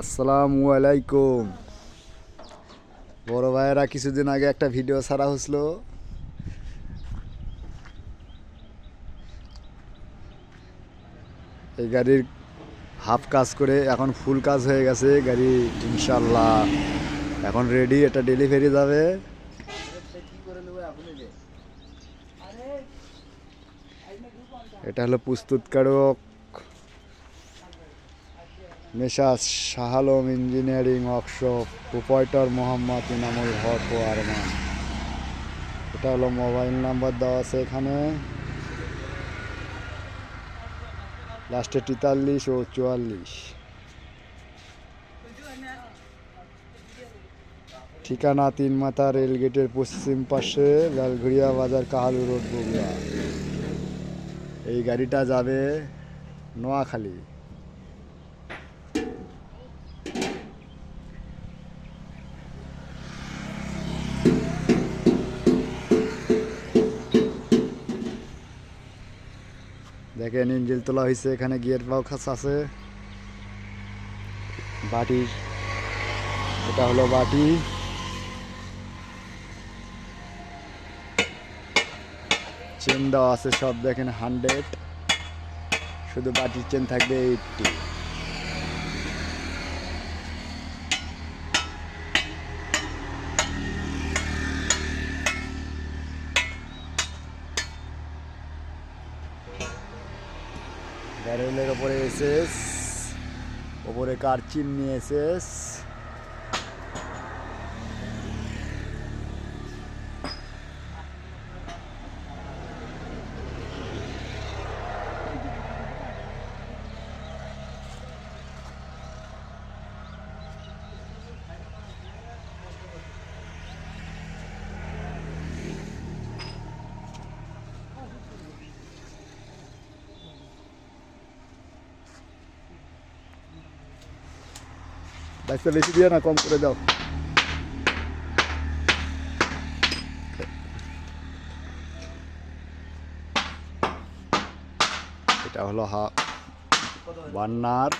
আসসালামু আলাইকুম। বড় ভাইয়েরা কিছুদিন আগে একটা ভিডিও ছাড়া হয়েছিল এই গাড়ির হাফ কাজ করে এখন ফুল কাজ হয়ে গেছে, গাড়ি ইনশাল্লাহ এখন রেডি এটা ডেলিভারি যাবে। এটা হলো প্রস্তুতকারক messrs Shah Alam engineering workshop proprietor Mohammad Inamul Haque ও আরমান। এটা হলো মোবাইল নাম্বার দেওয়া আছে এখানে। লাস্টে তেতাল্লিশ ও চুয়াল্লিশ। ঠিকানা তিন মাথা রেলগেটের পশ্চিম পাশে, লালঘড়িয়া বাজার, কাহালু রোড, বগুড়া। এই গাড়িটা যাবে নোয়াখালী। দেখেন ইঞ্জিল তোলা হয়েছে এখানে গিয়ার বক্স আছে। বাটির এটা হলো বাটি। চেন দেওয়া আছে সব, দেখেন হান্ড্রেড। শুধু বাটির চেন থাকবে এইটটি। ব্যারেলের ওপরে এসএস ওপরে কার চিমনি এসএস ডাক্তার বেশি দিয়ে না কম করে দাও এটা হলো হা বান্নার